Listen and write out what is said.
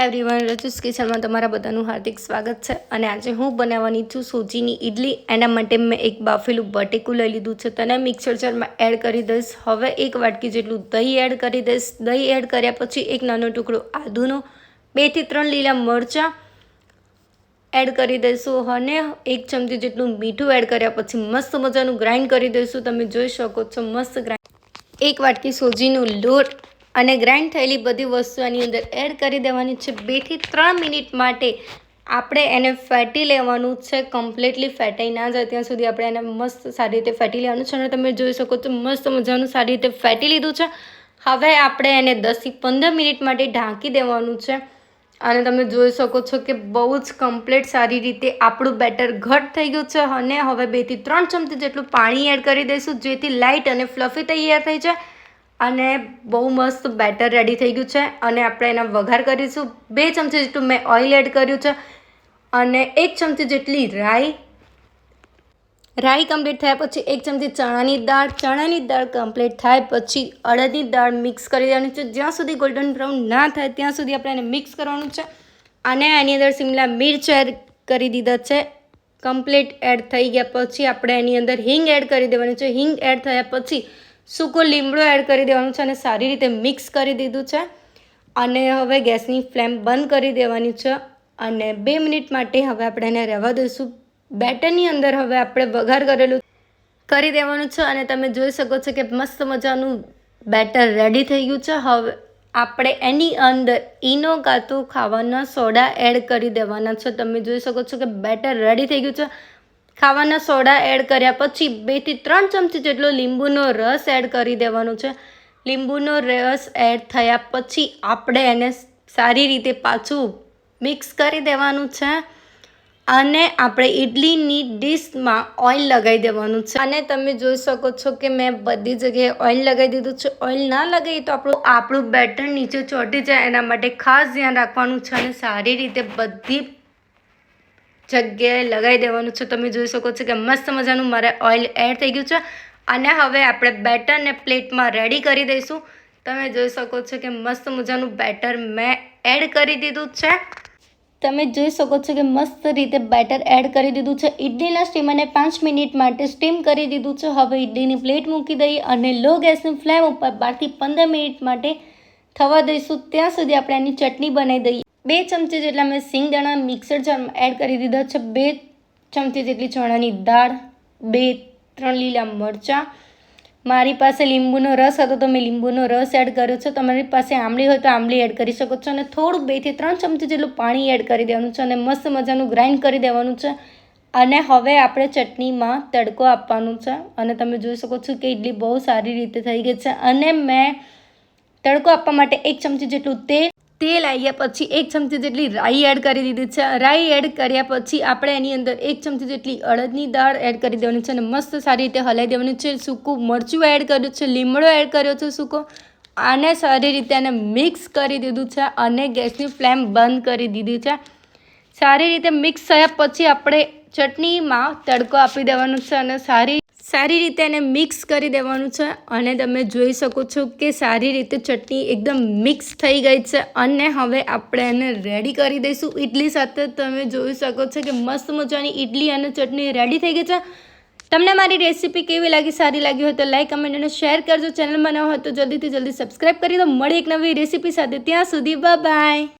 Everyone રચુસ કિચનમાં તમારા બધાનું હાર્દિક સ્વાગત છે. અને આજે હું બનાવવાની છું સૂજીની ઇડલી એના માટે મેં એક બાફેલું બટેકું લઈ લીધું છે. તેને મિક્સર જારમાં એડ કરી દઈશ. હવે એક વાટકી જેટલું દહીં એડ કરી દઈશ. દહીં એડ કર્યા પછી એક નાનો ટુકડો આદુનો બેથી ત્રણ લીલા મરચાં એડ કરી દઈશું. અને એક ચમચી જેટલું મીઠું એડ કર્યા પછી મસ્ત મજાનું ગ્રાઇન્ડ કરી દઈશું. તમે જોઈ શકો છો, મસ્ત ગ્રાઇન્ડ એક વાટકી સોજીનો લોટ અને ગ્રાઇન્ડ થયેલી બધી વસ્તુ આની અંદર એડ કરી દેવાની છે. બેથી ત્રણ મિનિટ માટે આપણે એને ફેટી લેવાનું છે. કમ્પ્લીટલી ફેટાઈ ના જાય. ત્યાં સુધી આપણે એને મસ્ત સારી રીતે ફેટી લેવાનું છે અને તમે જોઈ શકો છો મસ્ત મજાનું સારી રીતે ફેટી લીધું છે. હવે આપણે એને દસથી પંદર મિનિટ માટે ઢાંકી દેવાનું છે. અને તમે જોઈ શકો છો કે બહુ જ કમ્પ્લીટ સારી રીતે આપણું બેટર ઘટ થઈ ગયું છે. અને હવે બેથી ત્રણ ચમચી જેટલું પાણી એડ કરી દઈશું, જેથી લાઇટ અને ફ્લફી તૈયાર થઈ જાય. અને બહુ મસ્ત બેટર રેડી થઈ ગયું છે. અને આપણે એના વઘાર કરીશું. બે ચમચી જેટલું મેં ઓઇલ એડ કર્યું છે. અને એક ચમચી જેટલી રાઈ. રાઈ કમ્પ્લીટ થયા પછી એક ચમચી ચણાની દાળ. ચણાની દાળ કમ્પ્લીટ થાય પછી અડદની દાળ મિક્સ કરી દેવાની છે. જ્યાં સુધી ગોલ્ડન બ્રાઉન ના થાય ત્યાં સુધી આપણે એને મિક્સ કરવાનું છે. અને એની અંદર સિમલા મિર્ચ એડ કરી દીધા છે. કમ્પ્લીટ એડ થઈ ગયા પછી આપણે એની અંદર હિંગ એડ કરી દેવાની છે. હિંગ એડ થયા પછી સૂકો લીમડો એડ કરી દેવાનું છે અને સારી રીતે મિક્સ કરી દીધું છે? અને હવે ગેસની ફ્લેમ બંધ કરી દેવાની છે અને બે મિનિટ માટે હવે આપણે એને રહેવા દઈશું. બેટરની અંદર હવે આપણે વઘાર કરેલું કરી દેવાનું છે અને તમે જોઈ શકો છો કે મસ્ત મજાનું બેટર રેડી થઈ ગયું છે. હવે આપણે એની અંદર ઈનો કાં ખાવાના સોડા એડ કરી દેવાના છે. તમે જોઈ શકો છો કે બેટર રેડી થઈ ગયું છે. ખાવાના સોડા એડ કર્યા પછી બેથી ત્રણ ચમચી જેટલો લીંબુનો રસ એડ કરી દેવાનો છે. લીંબુનો રસ એડ થયા પછી આપણે એને સારી રીતે પાછું મિક્સ કરી દેવાનું છે અને આપણે ઇડલીની ડીશમાં ઓઇલ લગાવી દેવાનું છે. અને તમે જોઈ શકો છો કે મેં બધી જગ્યાએ ઓઇલ લગાવી દીધું છે. ઓઇલ ના લગાવીએ તો આપણું આપણું બેટર નીચે ચોંટી જાય એના માટે ખાસ ધ્યાન રાખવાનું છે અને સારી રીતે બધી જગ્યાએ લગાવી દેવાનું છે. તમે જોઈ શકો છો કે મસ્ત મજાનું મારે ઓઇલ એડ થઈ ગયું છે. અને હવે આપણે બેટરને પ્લેટમાં રેડી કરી દઈશું. તમે જોઈ શકો છો કે મસ્ત મજાનું બેટર મેં એડ કરી દીધું છે. તમે જોઈ શકો છો કે મસ્ત રીતે બેટર એડ કરી દીધું છે. ઇડલીના સ્ટીમરને પાંચ મિનિટ માટે સ્ટીમ કરી દીધું છે. હવે ઇડલીની પ્લેટ મૂકી દઈએ અને લો ગેસની ફ્લેમ ઉપર બારથી પંદર મિનિટ માટે થવા દઈશું. ત્યાં સુધી આપણે એની ચટણી બનાવી દઈએ. બે ચમચી જેટલા મેં સિંગદાણા મિક્સર જારમાં એડ કરી દીધા છે. બે ચમચી જેટલી ચણાની દાળ, બે, ત્રણ લીલા મરચાં. મારી પાસે લીંબુનો રસ હતો, તો મેં લીંબુનો રસ એડ કર્યો છે. તમારી પાસે આંબલી હોય તો આંબલી એડ કરી શકો છો અને થોડું બેથી ત્રણ ચમચી જેટલું પાણી એડ કરી દેવાનું છે અને મસ્ત મજાનું ગ્રાઇન્ડ કરી દેવાનું છે. અને હવે આપણે ચટણીમાં તડકો આપવાનું છે અને તમે જોઈ શકો છો કે ઇડલી બહુ સારી રીતે થઈ ગઈ છે. અને મેં તડકો આપવા માટે એક ચમચી જેટલું તેલ તેલ આવ્યા પછી એક ચમચી જેટલી રાઈ એડ કરી દીધી છે. રાઈ એડ કર્યા પછી આપણે એની અંદર એક ચમચી જેટલી અડદની દાળ એડ કરી દેવાની છે અને મસ્ત સારી રીતે હલાવી દેવાનું છે. સૂકું મરચું એડ કર્યું છે, લીમડો એડ કર્યો છે સૂકો. આને સારી રીતે એને મિક્સ કરી દીધું છે અને ગેસની ફ્લેમ બંધ કરી દીધી છે. સારી રીતે મિક્સ થયા પછી આપણે ચટણીમાં તડકો આપી દેવાનો છે અને સારી સારી રીતે એને મિક્સ કરી દેવાનું છે અને તમે જોઈ શકો છો કે સારી રીતે ચટણી એકદમ મિક્સ થઈ ગઈ છે અને હવે આપણે એને રેડી કરી દઈશું. ઇડલી સાથે તમે જોઈ શકો છો કે મસ્ત મજાની ઇડલી અને ચટણી રેડી થઈ ગઈ છે. તમને મારી રેસીપી કેવી લાગી, સારી લાગી હોય તો લાઈક કમેન્ટ અને શેર કરજો. ચેનલ બનાવો હોય તો જલ્દીથી જલ્દી સબસ્ક્રાઈબ કરી દો. મળી એક નવી રેસીપી સાથે. ત્યાં સુધી બાય